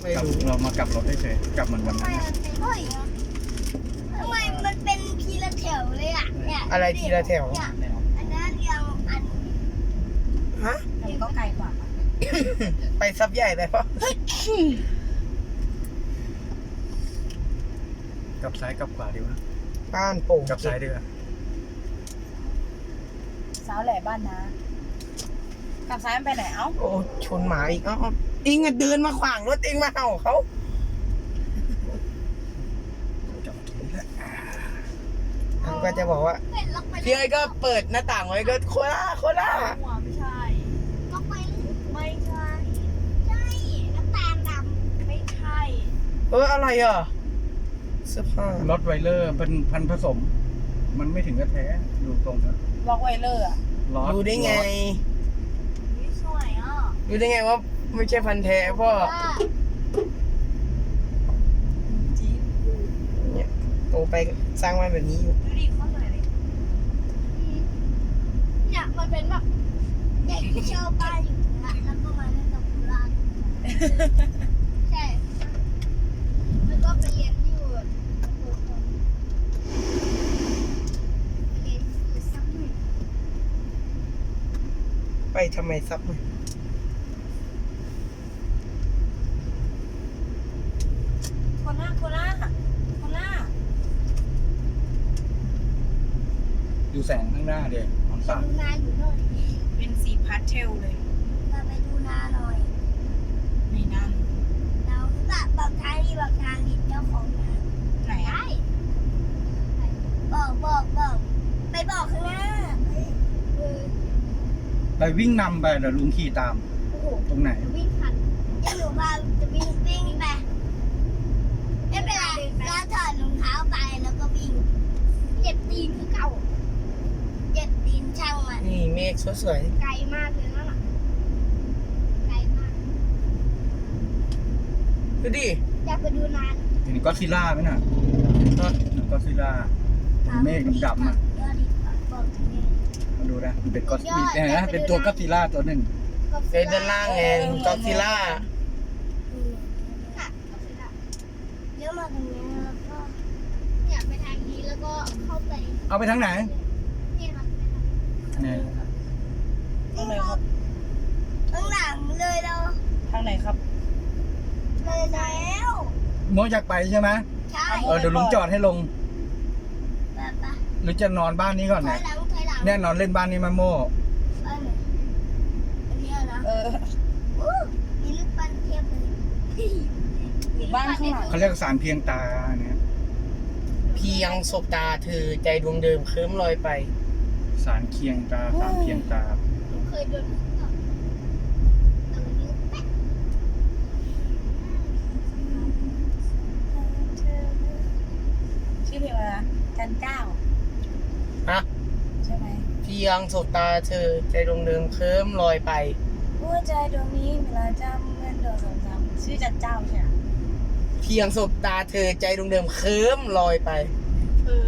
ไม่กลับรู้เรามากลับรถได้เฉยกลับเหมือนวันทำไมนั้นมันเป็นเฮ้ยทำไมมันเป็นทีละแถวเลยอะเนี่ยอะไรทีละแถว เนี่ยแล้วอันนั้นยังอันฮะอันนี้ก็ไกลกว่าปะไปซับใหญ่ไปปะกลับซ้ายกลับขวาดีวะบ้านโป่งกลับซ้ายดีกว่าสาวแหล่บ้านนะกลับซ้ายมันไปไหนเอ้าโอ้ชนหมาอีกเอ้า เอาอิงอะเดินมาขวางรถเองมาเห่าเขาจอดตรงนี้แหละมันก็จะบอกว่าเป็นล็อกไปพี่ไอ้ก็เปิดหน้าต่างไว้ก็โคล่าโคล่าหัวไม่ใช่ล็อกไปไม่ใช่ใช่น้ำตาลดไม่ใช่เอออะไรอะเสื้อผ้ารถไวเลอร์เป็นพันธุ์ผสม มันไม่ถึงกับแท้ดูตรงนะล็อกไวเลอร์อะล้อดูได้ไงนี่สวยอะดูได้ไงว่า ไม่ใช่พันธุ์แท้พ่อำว่าจี๊ดเนี่ยโตไปสร้างบ้านแบบนี้อยู่ดูดิข้อสวยเลยเนี่ยมันเป็นแบบเด็กที่ชอบบ้านอยู่นะแล้วก็มาเล่นกับกุหลาบใช่แล้วก็ไปเรียนอยู่เรียนอยู่สักหนึ่งไปทำไมซับมา โคล่าโคล่าโคล่า ดูแสงข้างหน้าเด็กมันไปสาดดูนาอยู่หน่อยเป็นสีพาสเทลเลย เราไปดูนาหน่อยนี่นั่นเราแบบบอกทางนี้บอกทางนี้เจ้าของนาไหนอะได้บอกบอกบอกไปบอกข้างหน้าเออไปวิ่งนำไปเดี๋ยวลุงขี่ตาม โอ้โหตรงไหนจะวิ่งทันจะหนูพาจะวิ่งวิ่งไปไม่เป็นไรแล้วถอดรองเท้าไปแล้วก็วิ่งเจ็บตีนคือเก่าเจ็บตีนช่างมัน นี่เมฆสวยไกลมากเลยนั่นน่ะไกลมากๆดูดิอยากไปดูนานทีนี้ก็ซิล่าไหมน่ะฮะก็ซิล่าเป็นเมฆดำๆอะยอดดีกว่าบอกถึงไงมาดูนะมันเป็นก็มีเห็นไหมเป็นตัวก็ซิล่าตัวหนึ่งเฟซด้านล่างไงก็อดซิลล่าอืมค่ะก็คือละเลี้ยวมาตรงนี้แล้วก็เนี่ยไปทางนี้แล้วก็เข้าไป เอาไปทางไหนนี่ครับเนี่ย ตรงไหนครับ ข้างหลังเลยเราทางไหนครับ เลยแล้วโมอยากไปใช่ไหมใช่เออเดี๋ยวลุงจอดให้ลง ไปไปหรือจะนอนบ้านนี้ก่อนถอเนี่ยยหลังถอยหลังแน่นอนเล่นบ้านนี้มาโม่บ้านไหนอันนี้นะเออ อู้มีลูกปั้นเทียบเลยอยู่บ้านข้างหลัง เขาเรียกสารเพียงตาเนี่ยเพียงสบตาเธอใจดวงเดิมเคลิ้มลอยไป สารเคียงตาสารเพียงตาหนู เคยโดนตบตรงนี้แปะชื่อเพลงอะไรนะจันเจ้าฮะ ใช่ไหมเพียงสบตาเธอใจดวงเดิมเคลิ้มลอยไป หัวใจดวงนี้เวลาจำเหมือนโดนซ้ำชื่อจันเจ้าใช่ไหมเพียงสบตาเธอใจดวงเดิมเคลิ้มลอยไป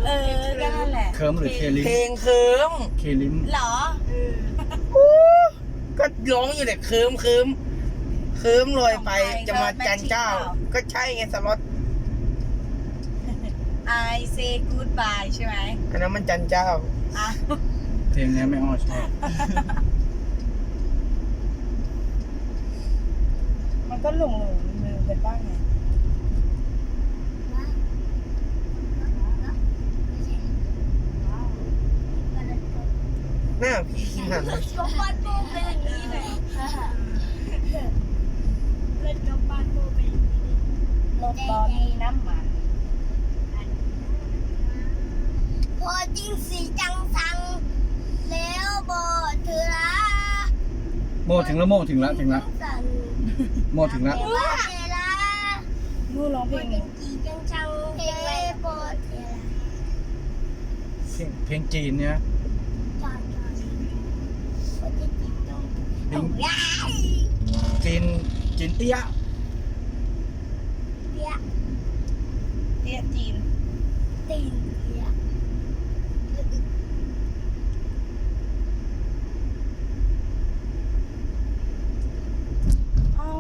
เออก็นั่นแหละ เคิร์มหรือเคลิมเพลงเคลิ้มเคลิมเหรอก็ ร้องอยู่เนี่ยเคลิ้มเคลิ้มเคลิ้มลอยไปของใครจะมาจันเจ้าก็ก็ใช่ไงสล็อต I say goodbye ใช่ไหมอันนั้นมันจันเจ้าอะเพลงนี้ไม่อ้อชอบมันก็หลงหลงลืมกันบ้างไง ว้าวไม่ใช่ว้าวกระโดด ห น้าพี่คิมหันนะยกบ้านโบเป็นอย่างนี้เลยเล่นกบ้นโบเป็นอย่างนี้เลยรถบอมีน้ำมัน พอจริงสีจังสังแล้วบอเธอละโมถึงแล้วโมถึงแล้วถึงแล้วโมถึงแล้วเทละนู่นร้องเพลงจริงสีจังสังเทบอเธอละเพลงเพลงจีนเนี่ย จินว้าวจีนจีนเตี้ยเตี้ยเตี้ยจีนตีนเตี้ย เอ้า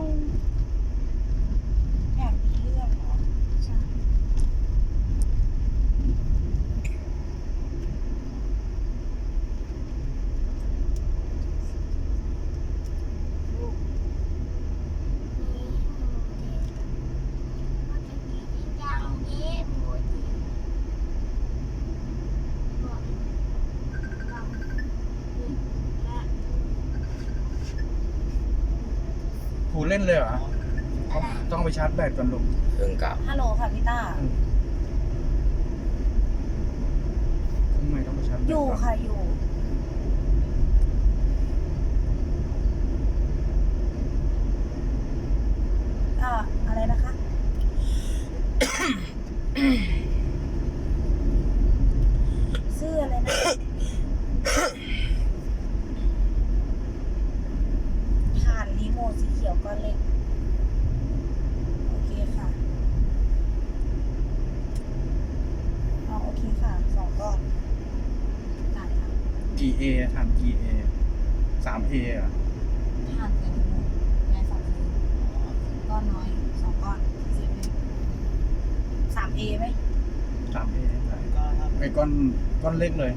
เล่นเลยเหรอเขาต้องไปชาร์จแบตก่อนลูกเครื่องเก่าฮัลโหลค่ะพี่ต้า ทำไมต้องไปชาร์จแบตอยู่ก่อนค่ะอยู่ อ่าอะไรนะคะ ชื่ออะไรนะ ผ่านรีโมทสีเขียวก้อนเล็ก โอเคค่ะเอาโอเคค่ะ สองก้อนจ่ายค่ะ กี่เอทานกี่เอสามเออะทานกันหมดยายสองคือก้อนน้อยสองก้อนสี่สิบเอสามเอไหมสามเอไอ้ก้อนก้อนเล็กเลย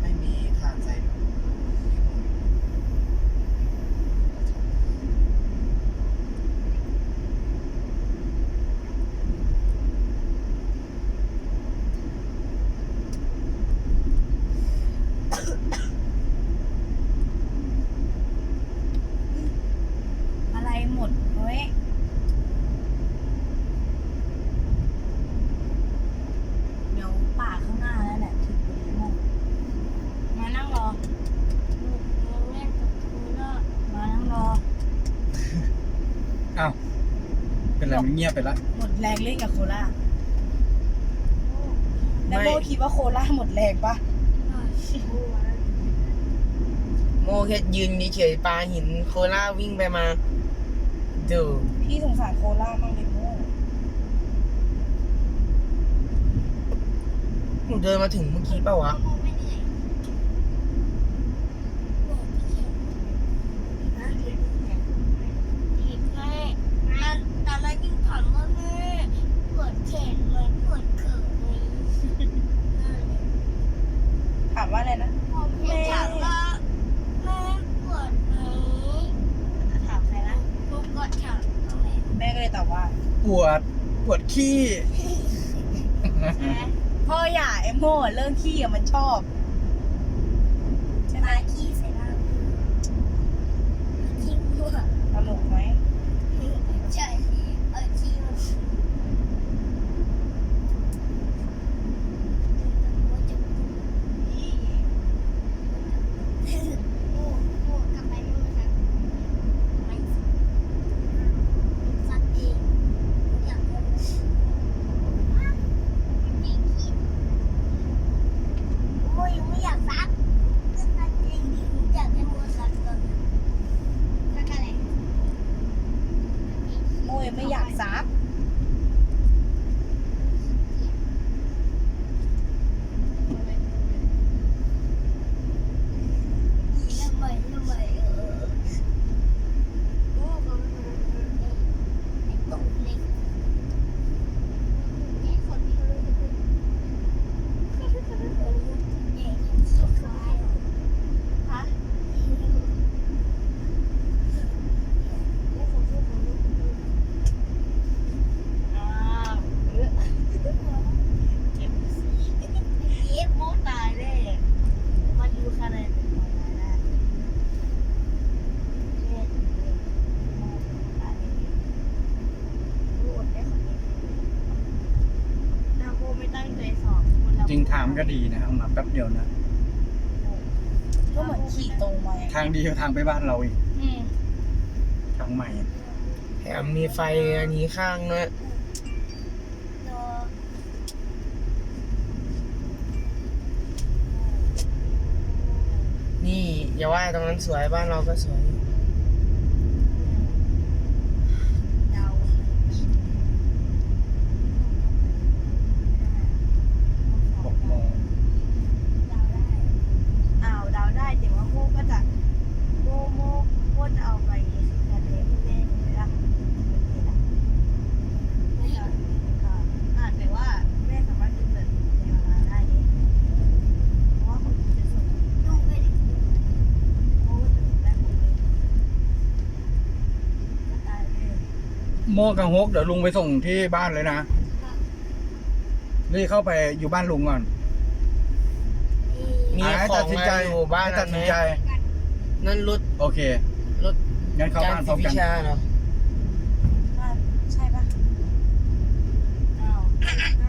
ไม่มีฐานใส่ อะไรหมดเฮ้ยเดี๋ยวป่าข้างหน้าแล้วแหละถึงรีโมทมานั่งรอ เล่นกับคุณก็ มานั่งรอ อ้าว เป็นไร มันเงียบไปละหมดแรงเล่นกับโคล่าแล้วโมคิดว่าโคล่าหมดแรงปะโมแค่ยืนเฉยๆปลาหินโคล่าวิ่งไปมาดูพี่สงสารโคล่ามากเลยโมหนูเดินมาถึงเมื่อกี้เปล่าวะ โมไม่เหนื่อยเหนื่อยที่แขนนะทีแค่มันตอนแรกยิ่งถอนว่าแม่ปวดแขนเหมือนปวดเข่าเลย ถามว่าอะไรนะ แม่ถามว่าแม่ปวดไหม ถามใครนะ ลูกก็ถามแม่ แม่ก็เลยตอบว่า ปวด ปวดขี้พ่ออย่าไอโมเรื่องขี้อะมันชอบ ใช่ไหมมาขี้ใส่หน้าขี้มั่วตลกไหม ใช่เออขี้มันมั่วมั่วกลับไปมั่วนะไม่สัตว์เองอยากให้มันดีขี้มั่วยังไม่อยากซักก็ซักเองดิอยากให้มั่วซักก่อนซักอะไร โมยังไม่อยากซับ ทำไมทำไมเออโอ้มันไอ้ตรงเล็กไอ้คนที่เขาเรียกว่าเด็กสุดท้ายฮะแล้วผมพูดผมรู้ อ้าวเออเจ็บ เย็บ โมตายแน่มันอยู่ขนาดไหนตายได้แม่โมตายแน่ รู้อดได้คนเดียว ดาวโมไม่ตั้งใจสอบคนละ จริงทางก็ ดีนะเอามาแป๊บเดียวนะ ก็เหมือนขี่ตรงมาทางดีกว่าทางไปบ้านเราอีกอืมทางใหม่แถมมีไฟอันนี้ข้างด้วยรอนี่ อย่าว่าตรงนั้นสวยบ้านเราก็สวยเดา หกโมง เดาได้ อ้าวเดาได้แต่ว่าโมก็จะโมโมโมจะเอาไปทะเลที่แม่เลยละไม่เอาค่ะอ่าแต่ว่าแม่สามารถจะเกิดในเวลาได้เนี่ยเพราะว่าคนจะส่ง ดูไปดิ โมก็จะได้หมดเลย ก็ตายเลยโมกับฮกเดี๋ยวลุงไปส่งที่บ้านเลยนะนี่เข้าไปอยู่บ้านลุงก่อนมีให้ขอตังดสินมาใจอยู่บ้านให้ตันั้ดนไหสิมนใจ นั่นรถโอเครถงั้นเข้าจาบ้านนพร้อมพิกันชาเหรอบ้านใช่ปะอ้าวบ้านเนี่ย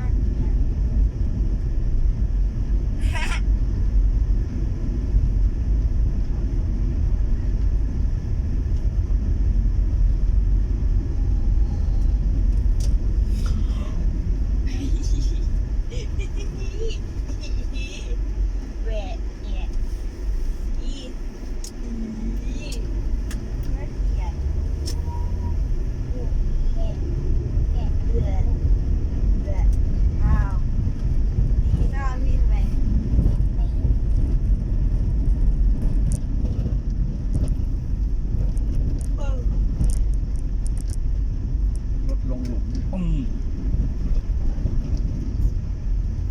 แหวะเนี่ย อีอีน่าเกลียด แกะแกะเกลือเกลือ อ้าวดีก็เอาวิ่งไป รถลงหลุมปุ้ง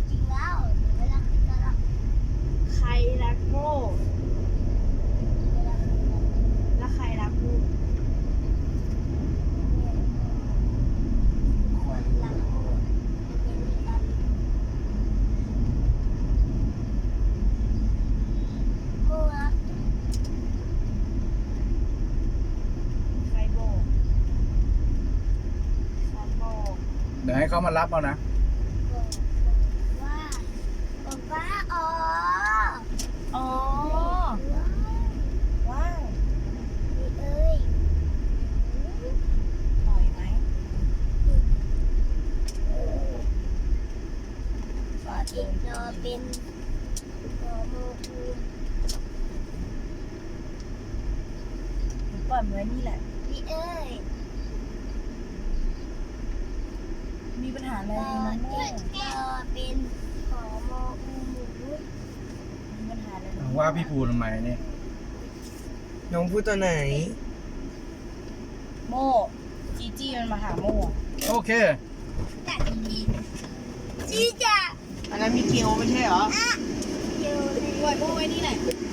จริงแล้วเวลาขึ้นก็แล้ว ใครรักโง่ เวลาขึ้นก็แล้ว แล้วใครรักลูก คนรักโง่เป็นมีตอนโง่อะ ใครโบกฉันโบก เดี๋ยว ให้เขามารับเอานะ บอกว่าบอกว่าอ๋อ อ๋อ ว้าว ว้าว นี่เอ้ย ปล่อยไหม ขออีกโนเป็นโนโมกู หนูปล่อยมันไว้นี่แหละ นี่เอ้ย มี ปัญหาอะไรขอนะโม่อีกโนเป็นขอโมอูหมูมีปัญหาอะไรนะว่าพี่ภูทำไมเนี่ย น้องพูดตัวไหน โม่จีจี้มันมาหาโม่โอเคจัดจีจีจ้ะอันนั้นมิเกลไม่ใช่เหรออยู่ในปล่อยโม่ไว้นี่แหละเ